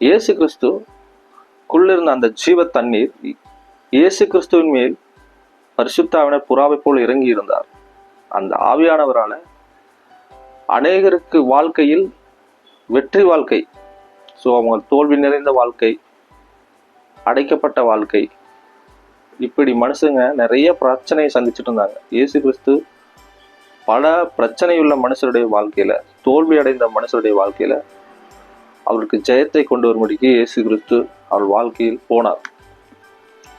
இயேசு கிறிஸ்து குள்ளிருந்த அந்த ஜீவ தண்ணீர் இயேசு கிறிஸ்துவின் மேல் பரிசுத்தாவின புறாவை போல் இறங்கி இருந்தார் அந்த ஆவியானவரால அநேகருக்கு வாழ்க்கையில் வெற்றி வாழ்க்கை ஸோ அவங்க தோல்வி நிறைந்த வாழ்க்கை அடைக்கப்பட்ட வாழ்க்கை இப்படி மனுஷங்க நிறைய பிரச்சனையை சந்திச்சுட்டு இருந்தாங்க. இயேசு கிறிஸ்து பல பிரச்சனையுள்ள மனுஷருடைய வாழ்க்கையில் தோல்வி அடைந்த மனுஷருடைய வாழ்க்கையில் அவருக்கு ஜெயத்தை கொண்டு வரும்படிக்கு இயேசு கிறிஸ்து அவர் வாழ்க்கையில் போனார்.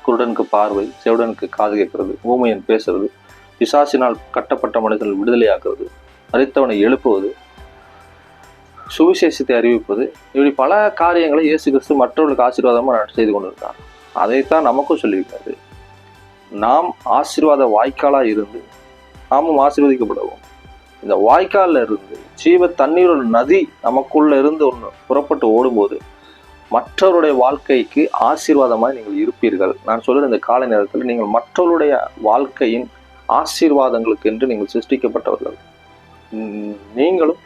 குருடனுக்கு பார்வை செவுடனுக்கு காது கேட்கிறது ஊமையன் பேசுறது பிசாசினால் கட்டப்பட்ட மனிதர்கள் விடுதலையாக்குறது மறித்தவனை எழுப்புவது சுவிசேஷத்தை அறிவிப்பது இப்படி பல காரியங்களை இயேசு கிறிஸ்து மற்றவர்களுக்கு ஆசீர்வாதமாக செய்து கொண்டிருந்தார் அதைத்தான் நமக்கும் சொல்லியிருக்காரு நாம் ஆசீர்வாத வாய்க்காலாக இருந்து நாமும் ஆசீர்வதிக்கப்படுவோம். இந்த வாய்க்காலில் இருந்து ஜீவ தண்ணீரோட நதி நமக்குள்ள இருந்து ஒன்று புறப்பட்டு ஓடும்போது மற்றவருடைய வாழ்க்கைக்கு ஆசீர்வாதமாய் நீங்கள் இருப்பீர்கள். நான் சொல்லுற இந்த கால நேரத்தில் நீங்கள் மற்றவருடைய வாழ்க்கையின் ஆசீர்வாதங்களுக்கு என்று நீங்கள் சிருஷ்டிக்கப்பட்டவர்கள். நீங்களும்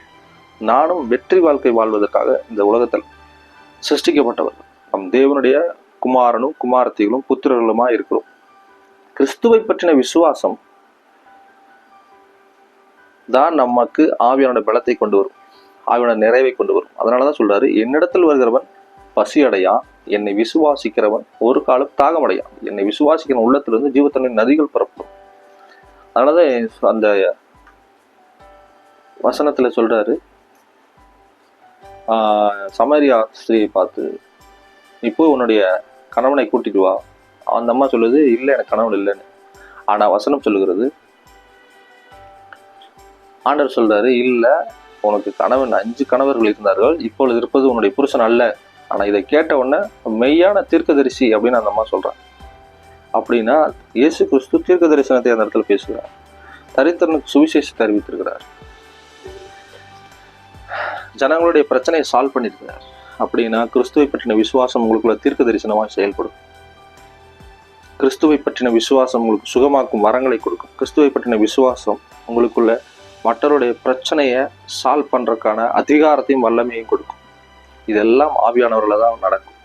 நானும் வெற்றி வாழ்க்கை வாழ்வதற்காக இந்த உலகத்தில் சிருஷ்டிக்கப்பட்டவர்கள். நம் தேவனுடைய குமாரனும் குமாரத்திகளும் புத்திரர்களுமா இருக்கிறோம். கிறிஸ்துவை பற்றின விசுவாசம் தான் நமக்கு ஆவியானோட பலத்தை கொண்டு வரும். ஆவியோட நிறைவை கொண்டு வரும். அதனாலதான் சொல்றாரு என்னிடத்தில் வருகிறவன் பசி அடையான் என்னை விசுவாசிக்கிறவன் ஒரு காலம் தாகமடையா. என்னை விசுவாசிக்கிற உள்ளத்திலிருந்து ஜீவத்தன்மை நதிகள் புறப்படும் அதனாலதான் அந்த வசனத்துல சொல்றாரு சமரியா ஸ்திரியை பார்த்து நீ போய் உன்னுடைய கணவனை கூட்டிட்டு வா. அந்த அம்மா சொல்லுது இல்லை எனக்கு கணவன் இல்லைன்னு. ஆனால் வசனம் சொல்லுகிறது ஆண்டவர் சொல்றாரு இல்லை உனக்கு கணவன் அஞ்சு கணவர்கள் இருந்தார்கள் இப்பொழுது இருப்பது உன்னுடைய புருஷன் அல்ல. ஆனால் இதை கேட்ட உடனே மெய்யான தீர்க்கதரிசி அப்படின்னு அந்த அம்மா சொல்கிறான் அப்படின்னா இயேசு கிறிஸ்து தீர்க்க தரிசனத்தை அந்த இடத்துல பேசுகிறார். தரித்திரனுக்கு சுவிசேஷத்தை அறிவித்திருக்கிறார். ஜனங்களுடைய பிரச்சனையை சால்வ் பண்ணியிருக்கிறார். அப்படின்னா கிறிஸ்துவை பற்றின விசுவாசம் உங்களுக்குள்ள தீர்க்க தரிசனமாக செயல்படும். கிறிஸ்துவை பற்றின விசுவாசம் உங்களுக்கு சுகமாக்கும் வரங்களை கொடுக்கும். கிறிஸ்துவை பற்றின விசுவாசம் உங்களுக்குள்ள மற்றவருடைய பிரச்சனையை சால்வ் பண்ணுறதுக்கான அதிகாரத்தையும் வல்லமையும் கொடுக்கும். இதெல்லாம் ஆவியானவர்களை தான் நடக்கும்.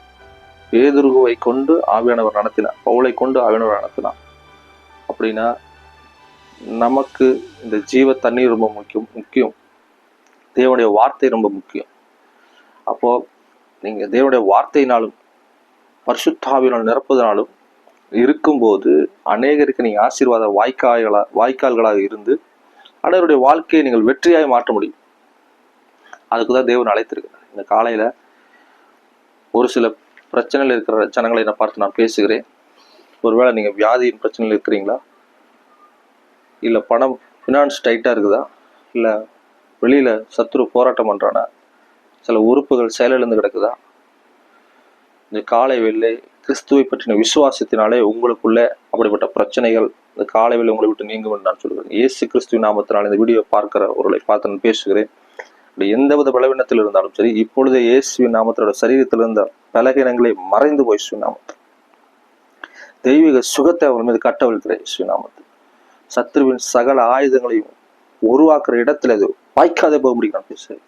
பேதுருகுவை கொண்டு ஆவியானவர் நடத்தினார். பவுளை கொண்டு ஆவியானவர் நடத்தினார். அப்படின்னா நமக்கு இந்த ஜீவ தண்ணீர் ரொம்ப முக்கியம் முக்கியம். தேவனுடைய வார்த்தை ரொம்ப முக்கியம். அப்போது நீங்கள் தேவனுடைய வார்த்தையினாலும் பரிசுத்தாவினால் நிரப்புவதனாலும் இருக்கும்போது அநேகருக்கு நீங்கள் ஆசீர்வாத வாய்க்கால்களாக வாய்க்கால்களாக இருந்து அனைவருடைய வாழ்க்கையை நீங்கள் வெற்றியாக மாற்ற முடியும். அதுக்கு தான் தேவன் அழைத்திருக்கிறார். இந்த காலையில் ஒரு சில பிரச்சனையில் இருக்கிற ஜனங்களை நான் பார்த்து நான் பேசுகிறேன். ஒருவேளை நீங்கள் வியாதியின் பிரச்சனையில் இருக்கிறீங்களா? இல்லை பணம் ஃபினான்ஸ் டைட்டாக இருக்குதா? இல்லை வெளியில் சத்துரு போராட்டம் பண்ணுறான சில உறுப்புகள் செயலிழந்து கிடக்குதா? இந்த காலை வெள்ளை கிறிஸ்துவை பற்றின விசுவாசத்தினாலே உங்களுக்குள்ளே அப்படிப்பட்ட பிரச்சனைகள் இந்த காலை உங்களை விட்டு நீங்கும் நான் சொல்கிறேன். இயேசு கிறிஸ்துவின் நாமத்தினால் இந்த வீடியோ பார்க்குற ஒருவரை பார்த்து நான் பேசுகிறேன். அப்படி எந்தவித பலவீனத்தில் இருந்தாலும் சரி இப்பொழுது இயேசுவின் நாமத்தோட சரீரத்தில் இருந்த பலகீனங்களை மறைந்து போய் இயேசுவின் தெய்வீக சுகத்தை அவர் மீது கட்டவிழ்க்கிற இயேசுவின் சத்ருவின் சகல ஆயுதங்களையும் உருவாக்குற இடத்துல அது வாய்க்காதே போக முடியும் நான் பேசுகிறேன்.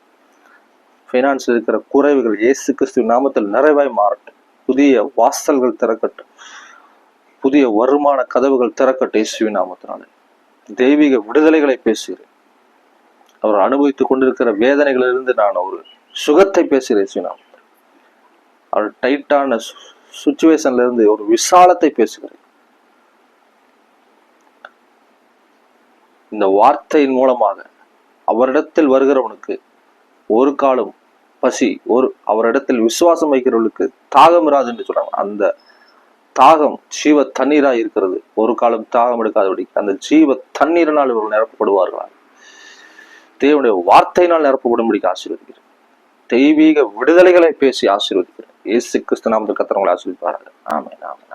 ஃபைனான்ஸில் இருக்கிற குறைவுகள் இயேசு கிறிஸ்துவின் நாமத்தில் நிறைவாய் மாறட்டும். புதிய வாசல்கள் திறக்கட்டும். புதிய வருமான கதவுகள் திறக்கட்டும் இயேசுவின் நாமத்தினாலே. தெய்வீக விடுதலைகளை பேசுகிறேன். அவர் அனுபவித்துக் கொண்டிருக்கிற வேதனைகளிலிருந்து நான் ஒரு சுகத்தை பேசுகிறேன் இயேசுவின் நாமத்தில் அவர் டைட்டான சுச்சுவேஷன்ல இருந்து ஒரு விசாலத்தை பேசுகிறேன். இந்த வார்த்தையின் மூலமாக அவரிடத்தில் வருகிறவனுக்கு ஒரு காலம் பசி ஒரு அவரிடத்தில் விசுவாசம் வைக்கிறவர்களுக்கு தாகம் இராது என்று சொல்றாங்க. அந்த தாகம் ஜீவ தண்ணீரா இருக்கிறது. ஒரு காலம் தாகம் எடுக்காதபடி அந்த ஜீவ தண்ணீரினால் இவர்கள் நிரப்பப்படுவார்களா தேவனுடைய வார்த்தையினால் நிரப்பப்படும்படிக்கு ஆசீர்வதிக்கிறேன். தெய்வீக விடுதலைகளை பேசி ஆசீர்வதிக்கிறேன். இயேசு கிறிஸ்து நாமத்தில் கத்திரவங்களை ஆசீர்வதிப்பார்கள் ஆமென் ஆமென்.